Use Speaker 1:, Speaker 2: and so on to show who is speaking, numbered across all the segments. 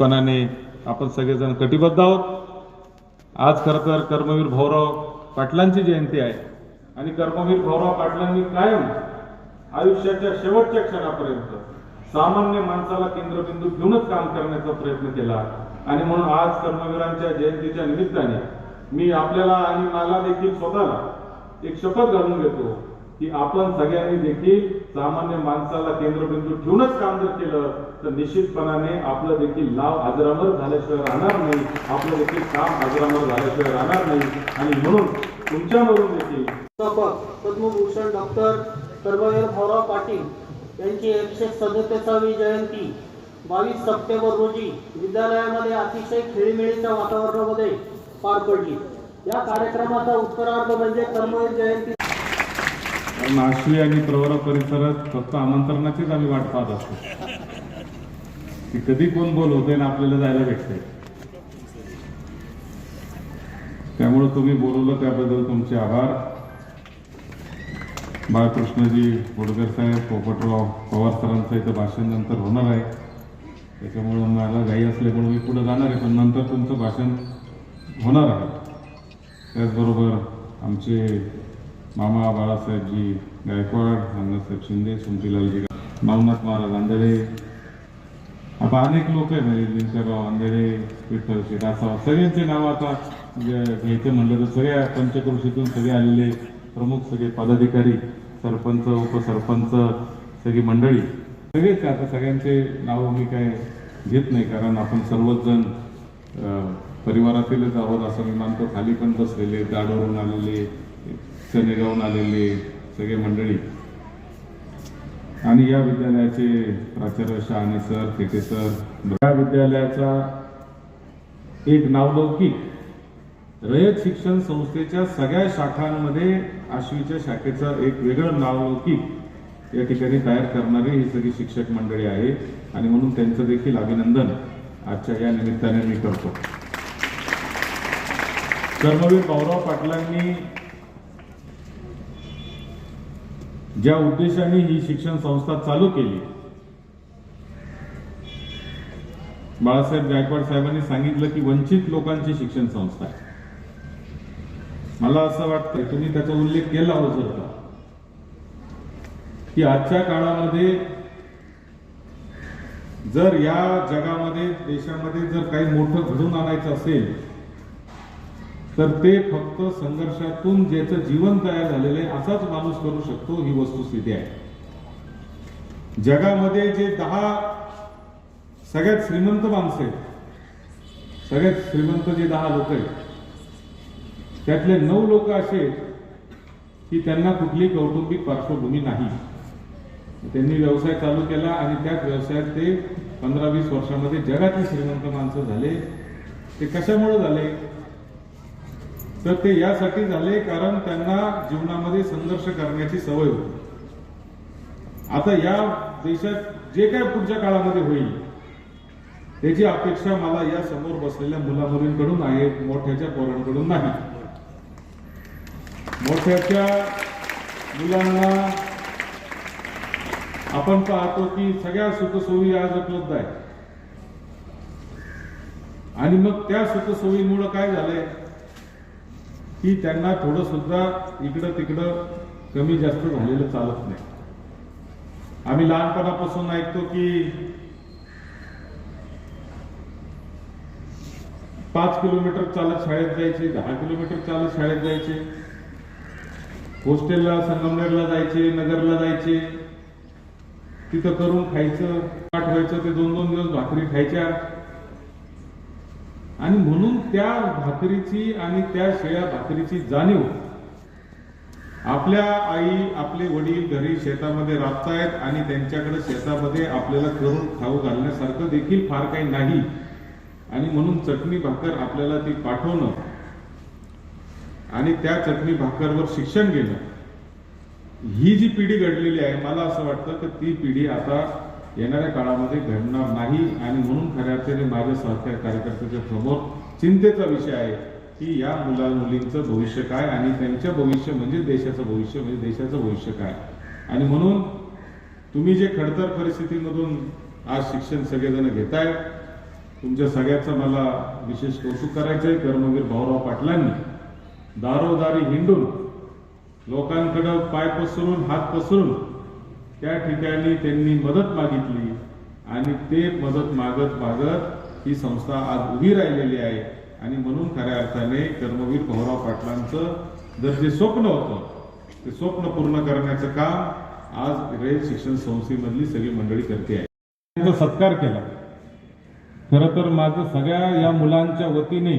Speaker 1: पणाने आपण सगळेजण कटिबद्ध आहोत. आज खरं तर कर्मवीर भाऊराव पाटलांची जयंती आहे. आणि कर्मवीर भाऊराव पाटलांनी कायम आयुष्याच्या शेवटच्या क्षणापर्यंत सामान्य माणसाला केंद्रबिंदू घेऊनच काम करण्याचा प्रयत्न केला. आणि म्हणून आज कर्मवीरांच्या जयंतीच्या निमित्ताने मी आपल्याला आणि मला देखील स्वतःला एक शपथ घालून घेतो की आपण सगळ्यांनी देखील सामान्य माणसाला केंद्रबिंदू ठेवूनच काम जर केलं तर निश्चितपणाने आपलं देखील नाव अजरामर झाल्याशिवाय राहणार नाही. आपलं देखील काम अजरामर झाल्याशिवाय राहणार नाही. आणि म्हणून तुमच्यावरून देखील
Speaker 2: पद्मभूषण डॉक्टर कर्मवीर भाऊराव पाटील यांची एकशे सदतीसावी जयंती बावीस सप्टेंबर रोजी विद्यालयामध्ये अतिशय खेळीमेळीच्या वातावरणामध्ये पार पडली. या कार्यक्रमाचा उत्तरार्ध म्हणजे कर्मवीर जयंती.
Speaker 1: आश्वी आणि प्रवरा परिसरात फक्त आमंत्रणाचीच आम्ही वाट पाहत असतो. की कधी कोण बोलवते ना आपल्याला जायला भेटतंय. त्यामुळे तुम्ही बोलवलं त्याबद्दल तुमचे आभार. बाळकृष्णजी बोडकर साहेब पोपटराव पवार सरांचं इथं भाषण नंतर होणार आहे. त्याच्यामुळं मला घाई असल्यामुळे मी पुढे जाणार आहे पण नंतर तुमचं भाषण होणार आहे. त्याचबरोबर आमचे मामा बाळासाहेबजी गायकवाड अण्णासाहेब शिंदे सुमतीलालजी नवनाथ महाराज आंधळे आता अनेक लोक आहे म्हणजे दिनकरराव अंधेरे विठ्ठल शेटासाव सगळ्यांचे नावं आता घ्यायचं म्हणलं तर सगळ्या पंचक्रोशीतून सगळे आलेले प्रमुख सगळे पदाधिकारी सरपंच उपसरपंच सगळी मंडळी सगळेच आता सगळ्यांचे नावं मी काय घेत नाही कारण आपण सर्वच जण परिवारातीलच आहोत असं मी मानतो खाली पण बसलेले दाडवरून आलेले चनेगावून आलेले सगळे मंडळी आणि या विद्यालयाचे प्राचार्य शहाणे सर तिथे सर या विद्यालयाचा एक नावलौकिक रयत शिक्षण संस्थेच्या सगळ्या शाखांमध्ये आश्वीच्या शाखेचं एक वेगळं नावलौकिक या ठिकाणी तयार करणारी ही सगळी शिक्षक मंडळी आहे. आणि म्हणून त्यांचं देखील अभिनंदन आजच्या या निमित्ताने मी करतो. कर्मवीर भाऊराव पाटलांनी ज्या उद्देशाने ही शिक्षण संस्था चालू केली. बाळासाहेब गायकवाड साहेबांनी सांगितलं की वंचित लोकांची शिक्षण संस्था आहे. मला असं वाटतं तुम्ही त्याचा उल्लेख केला हो जर का? की आजच्या काळामध्ये जर या जगामध्ये देशामध्ये जर काही मोठं घडून आणायचं असेल तर ते फक्त संघर्षातून ज्याचं जीवन तयार झालेलं आहे असाच माणूस करू शकतो ही वस्तुस्थिती आहे. जगामध्ये जे दहा सगळ्यात श्रीमंत माणसं आहेत सगळ्यात श्रीमंत जे दहा लोक आहेत त्यातले नऊ लोक असे की त्यांना कुठली कौटुंबिक पार्श्वभूमी नाही. त्यांनी व्यवसाय चालू केला आणि त्याच व्यवसायात ते पंधरा वीस वर्षामध्ये जगातले श्रीमंत माणसं झाले. ते कशामुळे झाले? तर ते यासाठी झाले कारण त्यांना जीवनामध्ये संघर्ष करण्याची सवय होती. आता या देशात जे काय पुढच्या काळामध्ये होईल त्याची अपेक्षा मला या समोर बसलेल्या मुला मुलींकडून आहे मोठ्याच्या पोरांकडून नाही. मोठ्याच्या मुलांना आपण पाहतो की सगळ्या सुखसोयी आज उपलब्ध आहेत. आणि मग त्या सुखसोयीमुळे काय झालंय? की त्यांना थोडं सुद्धा इकडं तिकडं कमी जास्त झालेलं चालत नाही. आम्ही लहानपणापासून ऐकतो की पाच किलोमीटर चालत शाळेत जायचे दहा किलोमीटर चालत शाळेत जायचे हॉस्टेलला संगमनेरला जायचे नगरला जायचे. तिथं करून खायचं पाठवायचं ते दोन दोन दिवस भाकरी खायच्या. आणि म्हणून त्या भाकरीची आणि त्या शेळ्या भाकरीची जाणीव. आपल्या आई आपले वडील घरी शेतामध्ये राबतायत आणि त्यांच्याकडे शेतामध्ये आपल्याला करून खाऊ घालण्यासारखं देखील फार काही नाही. आणि म्हणून चटणी भाकर आपल्याला ती पाठवणं आणि त्या चटणी भाकरवर शिक्षण घेणं. ही जी पिढी घडलेली आहे मला असं वाटतं की ती पिढी आता येणाऱ्या काळामध्ये घडणार नाही आणि म्हणून खऱ्या अर्थाने माझ्या सहकार कार्यकर्त्याच्या समोर चिंतेचा विषय आहे की या मुला मुलींचं भविष्य काय आणि त्यांचं भविष्य म्हणजे देशाचं भविष्य म्हणजे देशाचं भविष्य काय? आणि म्हणून तुम्ही जे खडतर परिस्थितीमधून आज शिक्षण सगळेजण घेताय तुमच्या सगळ्याचं मला विशेष कौतुक करायचं आहे कर्मवीर भाऊराव पाटलांनी दारोदारी हिंडून लोकांकडं पाय पसरून हात पसरून त्या ठिकाणी त्यांनी मदत मागितली आणि ते मदत मागत मागत ही संस्था आज उभी राहिलेली आहे. आणि म्हणून खऱ्या अर्थाने कर्मवीर भाऊराव पाटलांचं जर जे स्वप्न होतं ते स्वप्न पूर्ण करण्याचं काम आज रेल शिक्षण संस्थेमधली सगळी मंडळी करते आहे. त्यांचा सत्कार केला. खरं तर माझं सगळ्या या मुलांच्या वतीने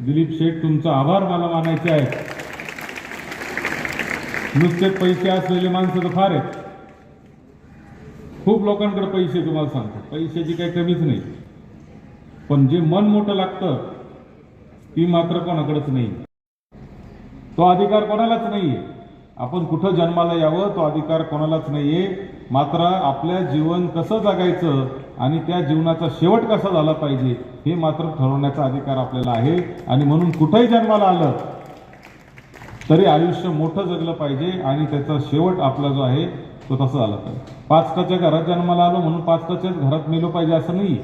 Speaker 1: दिलीप शेठ तुमचा आभार मला मानायचे आहे नुसते पैसे असलेले माणसं तर फार आहेत. खूप लोकांकडे पैसे तुम्हाला सांगतो. पैशाची काही कमीच नाही. पण जे मन मोठं लागतं ती मात्र कोणाकडेच नाही. तो अधिकार कोणालाच नाहीये. आपण कुठं जन्माला यावं तो अधिकार कोणालाच नाहीये. मात्र आपल्या जीवन कसं जगायचं आणि त्या जीवनाचा शेवट कसा झाला पाहिजे हे मात्र ठरवण्याचा अधिकार आपल्याला आहे. आणि म्हणून कुठंही जन्माला आलं तरी आयुष्य मोठं जगलं पाहिजे आणि त्याचा शेवट आपला जो आहे तो तसं झाला तर. पाचटाच्या घरात जन्माला आलो म्हणून पाचटाच्याच घरात मेलो पाहिजे असं नाही.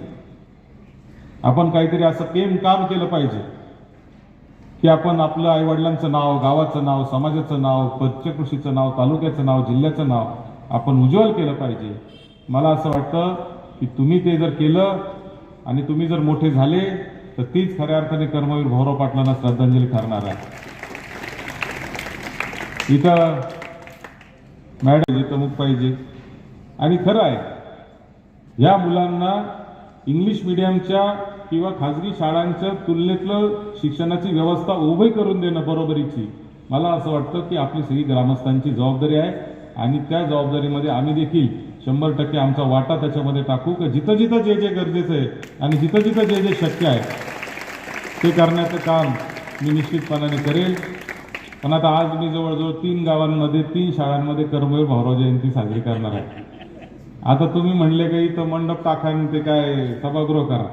Speaker 1: आपण काहीतरी असं प्रेम काम केलं पाहिजे. की आपण आपलं आईवडिलांचं नाव गावाचं नाव समाजाचं नाव पंचकृषीचं नाव तालुक्याचं नाव जिल्ह्याचं नाव आपण उज्ज्वल केलं पाहिजे. मला असं वाटतं की तुम्ही ते जर केलं आणि तुम्ही जर मोठे झाले तर तीच खऱ्या अर्थाने कर्मवीर भाऊराव पाटलांना श्रद्धांजली ठरणार आहे. इथं मॅडम इथं मुख पाहिजे. आणि खरं आहे या मुलांना इंग्लिश मिडियमच्या किंवा खाजगी शाळांच्या तुलनेतलं शिक्षणाची व्यवस्था उभी करून देणं बरोबरीची. मला असं वाटतं की आपली सगळी ग्रामस्थांची जबाबदारी आहे आणि त्या जबाबदारीमध्ये आम्ही देखील शंभर टक्के आमचा वाटा त्याच्यामध्ये टाकू की जिथं जिथं जे जे गरजेचं आहे आणि जिथं जिथं जे जे शक्य आहे ते करण्याचं काम मी निश्चितपणाने करेल. पण आता आज मी जवळजवळ तीन गावांमध्ये तीन शाळांमध्ये कर्मवीर भाऊराव जयंती साजरी करणार आहे. आता तुम्ही म्हणले का इथं मंडप टाका ते काय सभागृह करा.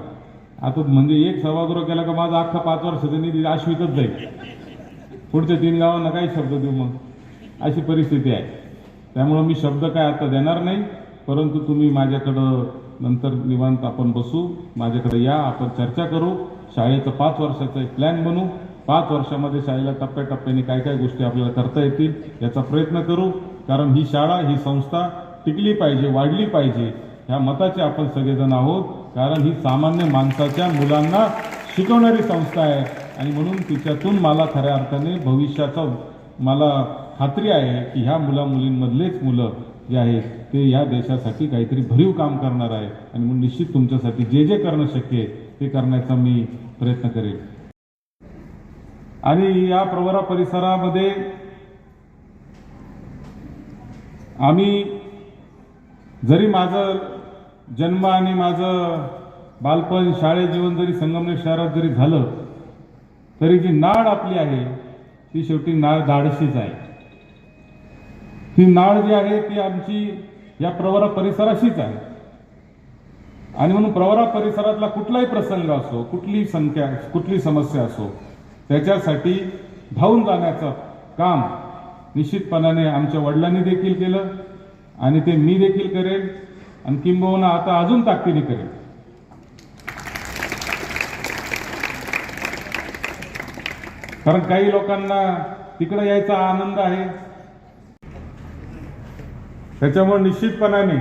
Speaker 1: आता म्हणजे एक सभागृह केला का माझा अख्खा पाच वर्षाचा निधी आश्विकच जाईल. पुढच्या तीन गावांना काही शब्द देऊ मग? अशी परिस्थिती आहे. त्यामुळं मी शब्द काय आता देणार नाही परंतु तुम्ही माझ्याकडं नंतर निवांत आपण बसू माझ्याकडे या आपण चर्चा करू शाळेचं पाच वर्षाचं एक प्लॅन बनवू पाच वर्षामध्ये शाळेला टप्प्याटप्प्याने काय काय गोष्टी आपल्याला करता येतील याचा प्रयत्न करू. कारण ही शाळा ही संस्था टिकली पाहिजे वाढली पाहिजे ह्या मताचे आपण सगळेजण आहोत. कारण ही सामान्य माणसाच्या मुलांना शिकवणारी संस्था आहे. आणि म्हणून तिच्यातून मला खऱ्या अर्थाने भविष्याचा मला खात्री आहे की ह्या मुला मुलींमधलेच मुलं जे आहेत ते या देशासाठी काहीतरी भरीव काम करणार आहे. आणि म्हणून निश्चित तुमच्यासाठी जे जे करणं शक्य आहे ते करण्याचा मी प्रयत्न करेन. आणि या प्रवरा परिसरामध्ये आम्ही जरी माझं जन्म आणि माझं बालपण शाळे जीवन जरी संगमनेर शहरात जरी झालं तरी जी नाळ आपली आहे ती शेवटी नाळ धाडशीच आहे. ती नाळ जी आहे ती आमची या प्रवरा परिसराशीच आहे. आणि म्हणून प्रवरा परिसरातला कुठलाही प्रसंग असो कुठली संख्या कुठली समस्या असो त्याच्यासाठी धावून जाण्याचं काम निश्चितपणाने आमच्या वडिलांनी देखील केलं आणि ते मी देखील करेन आणि किंबहुना आता अजून ताकदीने करेन कारण काही लोकांना तिकडे यायचा आनंद आहे. त्याच्यामुळे निश्चितपणाने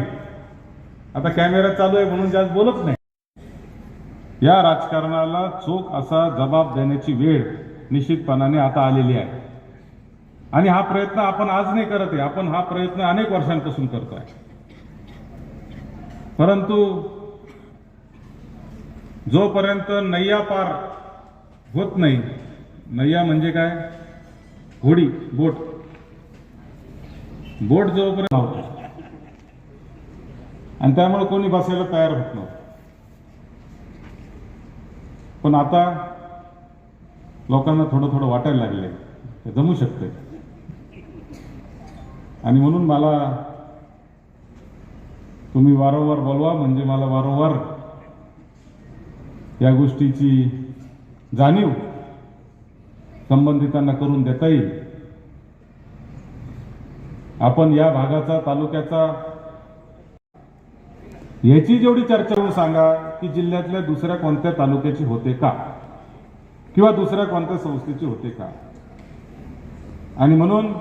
Speaker 1: आता कॅमेरा चालू आहे म्हणून जास्त बोलत नाही. या राजकारणाला चोख असा जबाब देण्याची वेळ निश्चितपणाने आता आलेली आहे. आणि हा प्रयत्न आपण आज नाही करत आहे. आपण हा प्रयत्न अनेक वर्षांपासून करतोय परंतु जोपर्यंत नैया पार होत नाही नैया म्हणजे काय? घोडी बोट. बोट जोपर्यंत आणि त्यामुळे कोणी बसायला तयार होत नव्हतं. पण आता लोकांना थोडं थोडं वाटायला लागले हे जमू शकते आणि म्हणून मला तुम्ही वारंवार बोलवा म्हणजे मला वारंवार या गोष्टीची जाणीव संबंधितांना करून देता येईल. आपण या भागाचा तालुक्याचा याची जेवढी चर्चा होऊन सांगा की जिल्ह्यातल्या दुसऱ्या कोणत्या तालुक्याची होते का? किंवा दुसऱ्या कोणत्या संस्थेची होते का? आणि म्हणून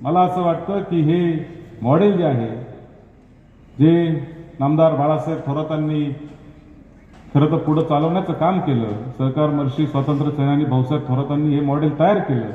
Speaker 1: मला असं वाटतं की हे मॉडेल जे आहे जे नामदार बाळासाहेब थोरातांनी खरं तर पुढं चालवण्याचं काम केलं सरकार मर्षी स्वातंत्र्य सेनानी भाऊसाहेब थोरातांनी हे मॉडेल तयार केलं